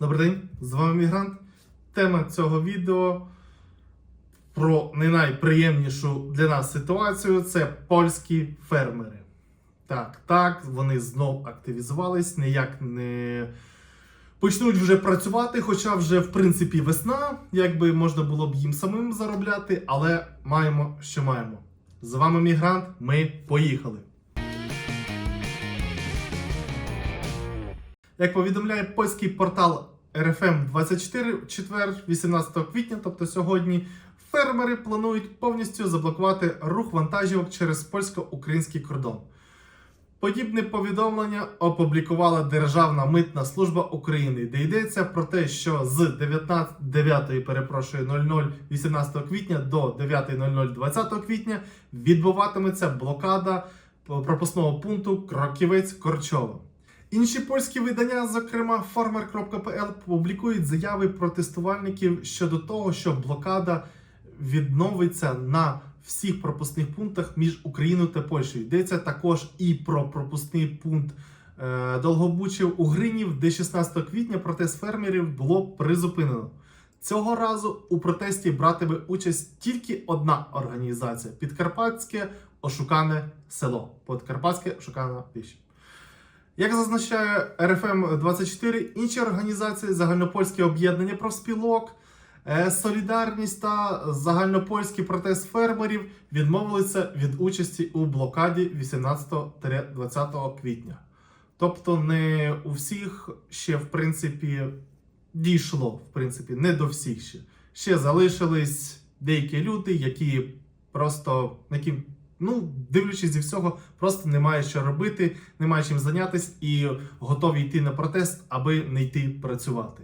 Добрий день, з вами Мігрант. Тема цього відео про не найприємнішу для нас ситуацію це польські фермери. Так, так, вони знов активізувались, ніяк не почнуть вже працювати, хоча вже в принципі весна, якби можна було б їм самим заробляти, але маємо, що маємо. З вами Мігрант, ми поїхали. Як повідомляє польський портал RFM 24 в четвер, 18 квітня, тобто сьогодні, фермери планують повністю заблокувати рух вантажівок через польсько-український кордон. Подібне повідомлення опублікувала Державна митна служба України, де йдеться про те, що з 19, 9, перепрошую, 00 18 квітня до 9.00 20 квітня відбуватиметься блокада пропускного пункту Кроківець Корчова. Інші польські видання, зокрема farmer.pl, публікують заяви протестувальників щодо того, що блокада відновиться на всіх пропускних пунктах між Україною та Польщею. Йдеться також і про пропускний пункт е, Долгобучів Гринів, де 16 квітня протест фермерів було призупинено. Цього разу у протесті братиме участь тільки одна організація Підкарпатське Ошукане село. Подкарпатське Ошукана Піща. Як зазначає РФМ 24, інші організації, загальнопольське об'єднання профспілок, е, Солідарність та загальнопольський протест фермерів відмовилися від участі у блокаді 18-20 квітня. Тобто, не у всіх ще, в принципі, дійшло, в принципі, не до всіх ще. Ще залишились деякі люди, які просто які Ну, дивлячись зі всього, просто немає що робити, немає чим зайнятися і готові йти на протест, аби не йти працювати.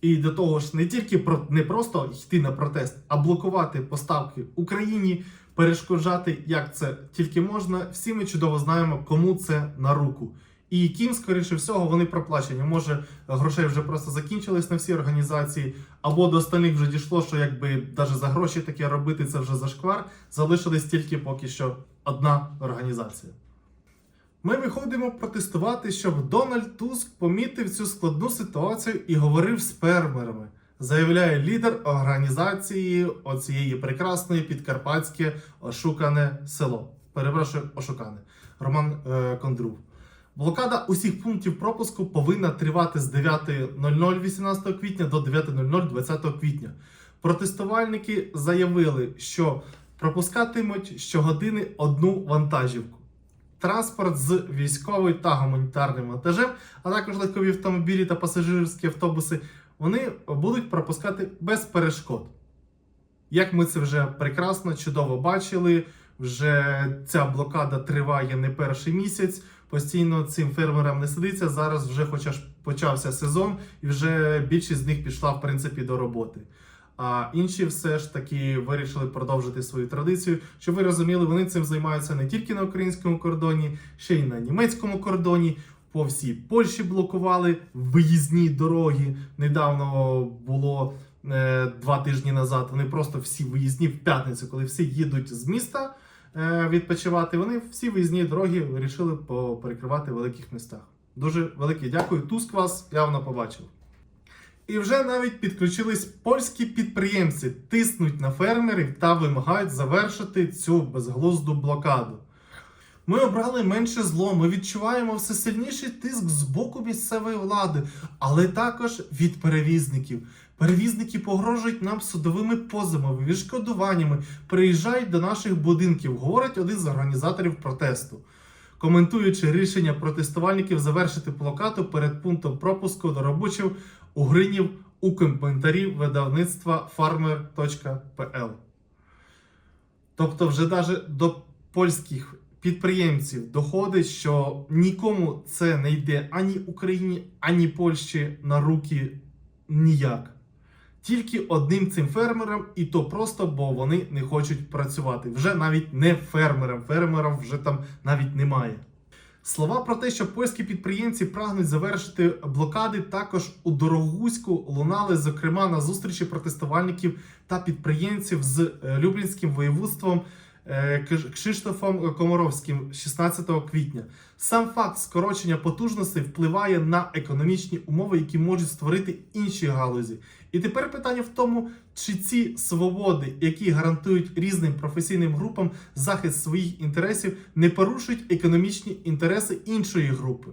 І до того ж, не тільки про не просто йти на протест, а блокувати поставки Україні, перешкоджати, як це тільки можна. Всі ми чудово знаємо, кому це на руку. І ким, скоріше всього, вони проплачені. Може, грошей вже просто закінчились на всі організації, або до остальних вже дійшло, що якби навіть за гроші таке робити це вже зашквар. Залишились тільки поки що одна організація. Ми виходимо протестувати, щоб Дональд Туск помітив цю складну ситуацію і говорив з фермерами, заявляє лідер організації оцієї прекрасної підкарпатське ошукане село. Перепрошую, ошукане Роман е, Кондрув. Блокада усіх пунктів пропуску повинна тривати з 9.00 18 квітня до 9.00 20 квітня. Протестувальники заявили, що пропускатимуть щогодини одну вантажівку. Транспорт з військовою та гуманітарним вантажем, а також легкові автомобілі та пасажирські автобуси, вони будуть пропускати без перешкод. Як ми це вже прекрасно, чудово бачили, вже ця блокада триває не перший місяць. Постійно цим фермерам не сидиться. Зараз вже хоча ж почався сезон, і вже більшість з них пішла в принципі до роботи. А інші все ж таки вирішили продовжити свою традицію. Щоб ви розуміли, вони цим займаються не тільки на українському кордоні, ще й на німецькому кордоні. По всій Польщі блокували виїзні дороги. Недавно було е, два тижні назад. Вони просто всі виїзні в п'ятницю, коли всі їдуть з міста відпочивати. Вони всі виїзні дороги вирішили перекривати в великих містах. Дуже велике дякую. Туск вас явно побачив. І вже навіть підключились польські підприємці, тиснуть на фермерів та вимагають завершити цю безглузду блокаду. Ми обрали менше зло, ми відчуваємо все сильніший тиск з боку місцевої влади, але також від перевізників. Перевізники погрожують нам судовими позовами, відшкодуваннями, приїжджають до наших будинків, говорить один з організаторів протесту. Коментуючи рішення протестувальників завершити блокаду перед пунктом пропуску до робочих у Гринів у коментарі видавництва farmer.pl. Тобто, вже навіть до польських підприємців доходить, що нікому це не йде ані Україні, ані Польщі на руки ніяк. Тільки одним цим фермерам, і то просто, бо вони не хочуть працювати. Вже навіть не фермерам, фермерам вже там навіть немає. Слова про те, що польські підприємці прагнуть завершити блокади, також у Дорогуську лунали, зокрема на зустрічі протестувальників та підприємців з е, Люблінським воєводством Кшиштофом Комаровським 16 квітня. Сам факт скорочення потужностей впливає на економічні умови, які можуть створити інші галузі. І тепер питання в тому, чи ці свободи, які гарантують різним професійним групам захист своїх інтересів, не порушують економічні інтереси іншої групи.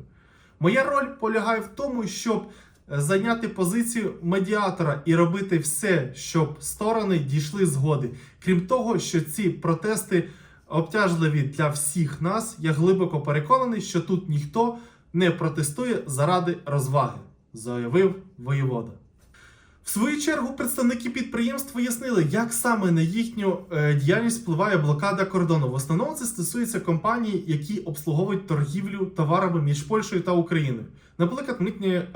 Моя роль полягає в тому, щоб е, зайняти позицію медіатора і робити все, щоб сторони дійшли згоди. Крім того, що ці протести обтяжливі для всіх нас, я глибоко переконаний, що тут ніхто не протестує заради розваги, заявив воєвода. В свою чергу представники підприємств пояснили, як саме на їхню е, діяльність впливає блокада кордону. В основному це стосується компаній, які обслуговують торгівлю товарами між Польщею та Україною. Наприклад, митні, е,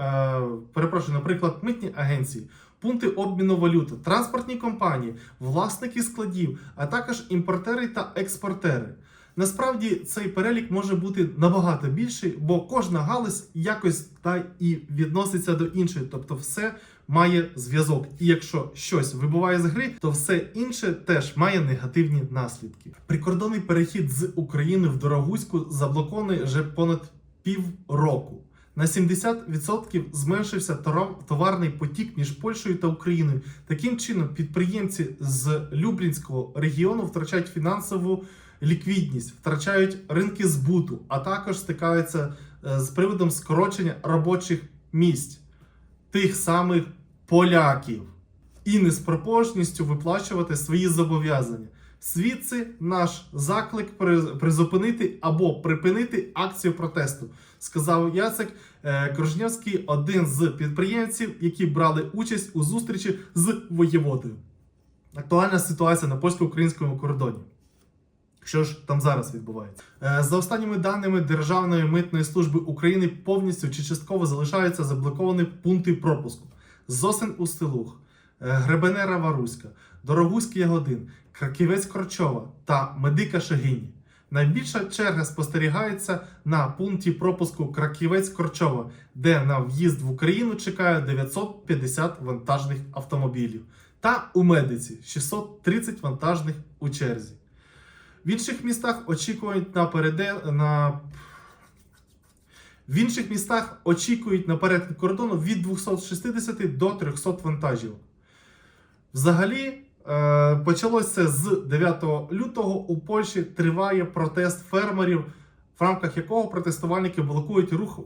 перепрошую, наприклад, митні агенції, пункти обміну валюти, транспортні компанії, власники складів, а також імпортери та експортери. Насправді цей перелік може бути набагато більший, бо кожна галузь якось та і відноситься до іншої, тобто все має зв'язок. І якщо щось вибуває з гри, то все інше теж має негативні наслідки. Прикордонний перехід з України в Дорогуську заблокований вже понад півроку. На 70% зменшився товарний потік між Польщею та Україною. Таким чином, підприємці з Люблінського регіону втрачають фінансову ліквідність, втрачають ринки збуту, а також стикаються е, з приводом скорочення робочих місць тих самих поляків і неспроможністю виплачувати свої зобов'язання. Звідси наш заклик призупинити або припинити акцію протесту, сказав Яцек е, Кружнявський, один з підприємців, які брали участь у зустрічі з воєводою. Актуальна ситуація на польсько-українському кордоні. Що ж там зараз відбувається? Е, За останніми даними Державної митної служби України повністю чи частково залишаються заблоковані пункти пропуску: Зосин Устилух, е, Гребенера Варуська, Дорогуський Ягодин, Краківець Корчова та Медика Шагині. Найбільша черга спостерігається на пункті пропуску Краківець Корчова, де на в'їзд в Україну чекає 950 вантажних автомобілів, та у медиці 630 вантажних у черзі. В інших містах очікують на переде... на в інших містах очікують на перетин кордону від 260 до 300 вантажів. Взагалі, е, почалося з 9 лютого у Польщі триває протест фермерів, в рамках якого протестувальники блокують рух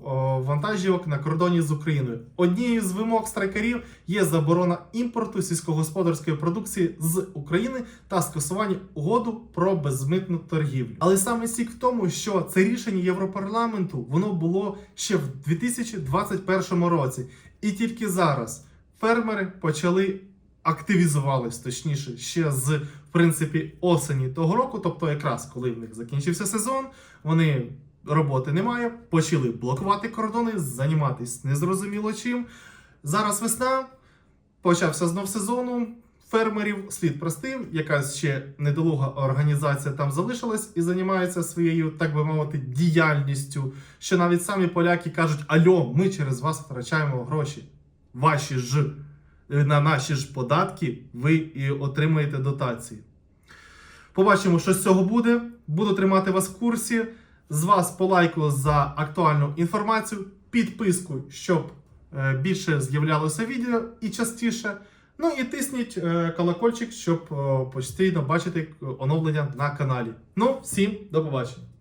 вантажівок на кордоні з Україною. Однією з вимог страйкарів є заборона імпорту сільськогосподарської продукції з України та скасування угоду про безмитну торгівлю. Але саме сік в тому, що це рішення Європарламенту воно було ще в 2021 році, і тільки зараз фермери почали активізувались, точніше, ще з в принципі осені того року, тобто якраз коли в них закінчився сезон, вони роботи немає, почали блокувати кордони, займатися незрозуміло чим. Зараз весна, почався знов сезону. Фермерів слід простим, якась ще недолуга організація там залишилась і займається своєю, так би мовити, діяльністю. Що навіть самі поляки кажуть: Альо, ми через вас втрачаємо гроші. Ваші ж на наші ж податки ви і отримаєте дотації. Побачимо, що з цього буде. Буду тримати вас в курсі. З вас по лайку за актуальну інформацію, підписку, щоб е, більше з'являлося відео і частіше. Ну і тисніть е, колокольчик, щоб е, постійно бачити оновлення на каналі. Ну, всім до побачення!